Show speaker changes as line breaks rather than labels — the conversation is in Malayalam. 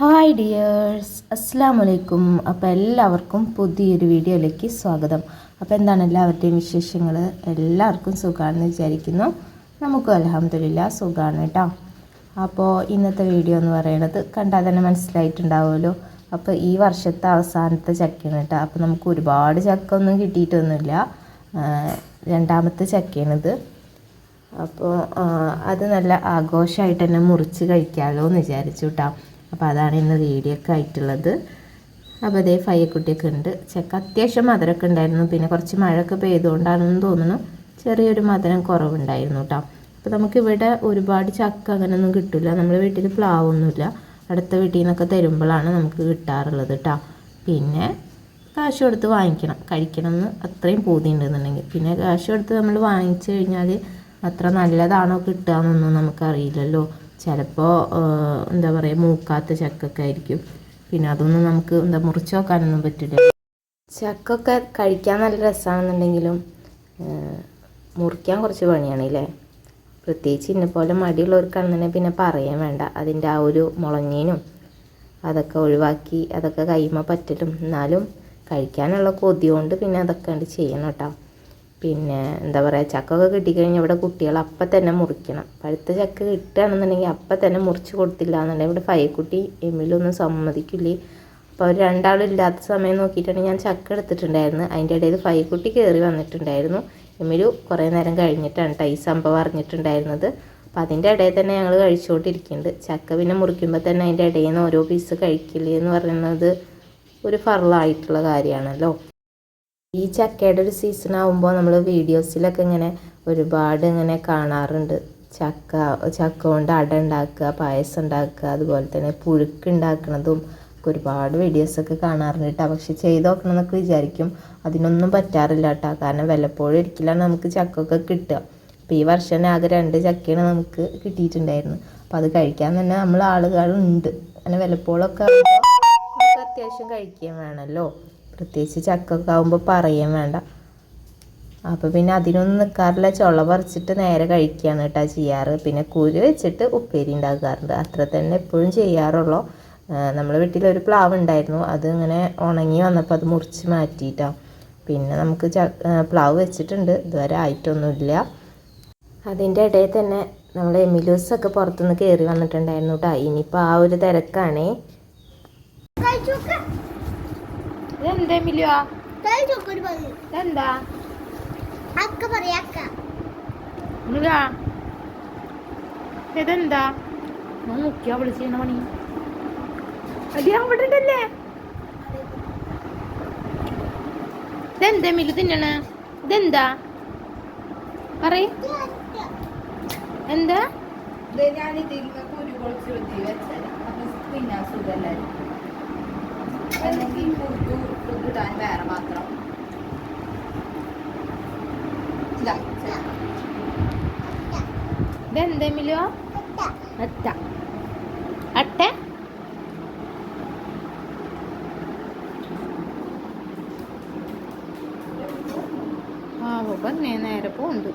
ഹായ് ഡിയേഴ്സ് അസ്സാം വലൈക്കും അപ്പോൾ എല്ലാവർക്കും പുതിയൊരു വീഡിയോയിലേക്ക് സ്വാഗതം. അപ്പോൾ എന്താണ് എല്ലാവരുടെയും വിശേഷങ്ങൾ എല്ലാവർക്കും സുഖമാണെന്ന് വിചാരിക്കുന്നു. നമുക്കും അലഹമില്ല സുഖമാണ് കേട്ടോ അപ്പോൾ ഇന്നത്തെ വീഡിയോ എന്ന് പറയുന്നത് കണ്ടാൽ തന്നെ മനസ്സിലായിട്ടുണ്ടാവുമല്ലോ. അപ്പോൾ ഈ വർഷത്തെ അവസാനത്തെ ചക്കയാണ് കേട്ടോ അപ്പോൾ നമുക്ക് ഒരുപാട് ചക്ക ഒന്നും കിട്ടിയിട്ടൊന്നുമില്ല രണ്ടാമത്തെ ചക്കയാണിത്. അപ്പോൾ അത് നല്ല ആഘോഷമായിട്ട് തന്നെ മുറിച്ച് കഴിക്കാമല്ലോ എന്ന് വിചാരിച്ചു കേട്ടോ അപ്പോൾ അതാണ് ഇന്ന് വീഡിയോ ഒക്കെ ആയിട്ടുള്ളത്. അപ്പോൾ അതേ ഫയ്യക്കുട്ടിയൊക്കെ ഉണ്ട്. ചക്ക അത്യാവശ്യം മധുരമൊക്കെ ഉണ്ടായിരുന്നു. പിന്നെ കുറച്ച് മഴയൊക്കെ പെയ്തുകൊണ്ടാണെന്ന് തോന്നുന്നു. ചെറിയൊരു മധുരം കുറവുണ്ടായിരുന്നു കേട്ടോ അപ്പോൾ നമുക്കിവിടെ ഒരുപാട് ചക്ക അങ്ങനെയൊന്നും കിട്ടില്ല നമ്മുടെ വീട്ടിൽ പ്ലാവൊന്നുമില്ല അടുത്ത വീട്ടിൽ നിന്നൊക്കെ തരുമ്പോഴാണ് നമുക്ക് കിട്ടാറുള്ളത് കേട്ടോ പിന്നെ കാശ് കൊടുത്ത് വാങ്ങിക്കണം. കഴിക്കണം എന്ന് അത്രയും പൂതി ഉണ്ടെന്നുണ്ടെങ്കിൽ പിന്നെ കാശ് കൊടുത്ത് നമ്മൾ വാങ്ങിച്ചു കഴിഞ്ഞാൽ അത്ര നല്ലതാണോ കിട്ടുക എന്നൊന്നും നമുക്കറിയില്ലല്ലോ. ചിലപ്പോൾ എന്താ പറയുക മൂക്കാത്ത ചക്കൊക്കെ ആയിരിക്കും. പിന്നെ അതൊന്നും നമുക്ക് എന്താ മുറിച്ച് നോക്കാനൊന്നും പറ്റില്ല. ചക്കൊക്കെ കഴിക്കാൻ നല്ല രസമാണെന്നുണ്ടെങ്കിലും മുറിക്കാൻ കുറച്ച് പണിയാണ് അല്ലേ പ്രത്യേകിച്ച് ഇന്നെപ്പോലെ പോലെ മടിയുള്ളവർക്കാണെന്നുണ്ടെങ്കിൽ പിന്നെ പറയാൻ വേണ്ട. അതിന്റെ ആ ഒരു മുളഞ്ഞേനും അതൊക്കെ ഒഴിവാക്കി അതൊക്കെ കൈമ പറ്റലും. എന്നാലും കഴിക്കാനുള്ള കൊതി കൊണ്ട് പിന്നെ അതൊക്കെ ഉണ്ട് ചെയ്യണം കേട്ടോ പിന്നെ എന്താ പറയുക ചക്കൊക്കെ കിട്ടിക്കഴിഞ്ഞാൽ ഇവിടെ കുട്ടികൾ അപ്പം തന്നെ മുറിക്കണം. പഴുത്ത ചക്ക കിട്ടുകയാണെന്നുണ്ടെങ്കിൽ അപ്പം തന്നെ മുറിച്ച് കൊടുത്തില്ല എന്നുണ്ടെങ്കിൽ ഇവിടെ ഫൈക്കുട്ടി എമ്മിലൊന്നും സമ്മതിക്കില്ലേ. അപ്പോൾ അവർ രണ്ടാളും ഇല്ലാത്ത സമയം നോക്കിയിട്ടാണ് ഞാൻ ചക്ക എടുത്തിട്ടുണ്ടായിരുന്നു അതിന്റെ ഇടയിൽ ഫൈക്കുട്ടി കയറി വന്നിട്ടുണ്ടായിരുന്നു. എമ്മിലു കുറേ നേരം കഴിഞ്ഞിട്ടാണ് കേട്ടോ ഈ സംഭവം അറിഞ്ഞിട്ടുണ്ടായിരുന്നത്. അപ്പോൾ അതിന്റെ ഇടയിൽ തന്നെ ഞങ്ങൾ കഴിച്ചുകൊണ്ടിരിക്കുന്നുണ്ട്. ചക്ക പിന്നെ മുറിക്കുമ്പോൾ തന്നെ അതിന്റെ ഇടയിൽ നിന്ന് ഓരോ പീസ് കഴിക്കില്ലേ എന്ന് പറയുന്നത് ഒരു ഫറലായിട്ടുള്ള കാര്യമാണല്ലോ. ഈ ചക്കയുടെ ഒരു സീസൺ ആകുമ്പോൾ നമ്മൾ വീഡിയോസിലൊക്കെ ഇങ്ങനെ ഒരുപാട് ഇങ്ങനെ കാണാറുണ്ട്. ചക്ക ചക്ക കൊണ്ട് അട ഉണ്ടാക്കുക പായസം ഉണ്ടാക്കുക അതുപോലെ തന്നെ പുഴുക്ക് ഉണ്ടാക്കുന്നതും ഒക്കെ ഒരുപാട് വീഡിയോസൊക്കെ കാണാറുണ്ട് കേട്ടോ. പക്ഷെ ചെയ്ത് നോക്കണം എന്നൊക്കെ വിചാരിക്കും. അതിനൊന്നും പറ്റാറില്ല കേട്ടോ. കാരണം വല്ലപ്പോഴും ഒരിക്കലാണ് നമുക്ക് ചക്കൊക്കെ കിട്ടുക. അപ്പോൾ ഈ വർഷം ആകെ രണ്ട് ചക്കയാണ് നമുക്ക് കിട്ടിയിട്ടുണ്ടായിരുന്നു അപ്പോൾ അത് കഴിക്കാൻ തന്നെ നമ്മൾ ആളുകളുണ്ട്. അങ്ങനെ വല്ലപ്പോഴൊക്കെ നമുക്ക് അത്യാവശ്യം കഴിക്കുകയും വേണമല്ലോ. പ്രത്യേകിച്ച് ചക്കൊക്കെ ആകുമ്പോൾ പറയുകയും വേണ്ട. അപ്പോൾ പിന്നെ അതിനൊന്നും നിൽക്കാറില്ല ചുള പറിച്ചിട്ട് നേരെ കഴിക്കുകയാണ് കേട്ടോ ചെയ്യാറ്. പിന്നെ കുരു വെച്ചിട്ട് ഉപ്പേരി ഉണ്ടാക്കാറുണ്ട്. അത്ര തന്നെ എപ്പോഴും ചെയ്യാറുള്ളൂ. നമ്മൾ വീട്ടിൽ ഒരു പ്ലാവ് ഉണ്ടായിരുന്നു. അത് ഇങ്ങനെ ഉണങ്ങി വന്നപ്പോൾ അത് മുറിച്ച് മാറ്റിയിട്ടാണ് പിന്നെ നമുക്ക് ച പ്ലാവ് വെച്ചിട്ടുണ്ട്. ഇതുവരെ ആയിട്ടൊന്നുമില്ല. അതിന്റെ ഇടയിൽ തന്നെ നമ്മൾ എമിലൂസൊക്കെ പുറത്തുനിന്ന് കയറി വന്നിട്ടുണ്ടായിരുന്നു കേട്ടോ. ഇനിയിപ്പോൾ ആ ഒരു തിരക്കാണേ. ഇതെന്താ എമിലുവാ ഇതെന്താ
അക്ക പറയാക്ക
എമിലുവാ ഇതെന്താ? ഞാൻ നോക്കിയാ വിളിച്ചിരുന്ന പണി. അടി അവിടെ ഉണ്ടല്ലേ? ഇതെന്താ എമിലു തിന്നണ? ഇതെന്താ? പറയ്. എന്താ?
ഞാനിതിരുന്ന് കുരു കുറച്ച് വെച്ചാൽ വെച്ചത് പിന്നെ സുഖമല്ലായിരുന്നു അല്ലെങ്കിൽ കുരു കിട്ടാൻ വേറെ മാത്രം. ഇതാ,
ഇതെന്താ എമിലുവാ അട്ട. ആ പറഞ്ഞേ നേരെ പോണ്ട്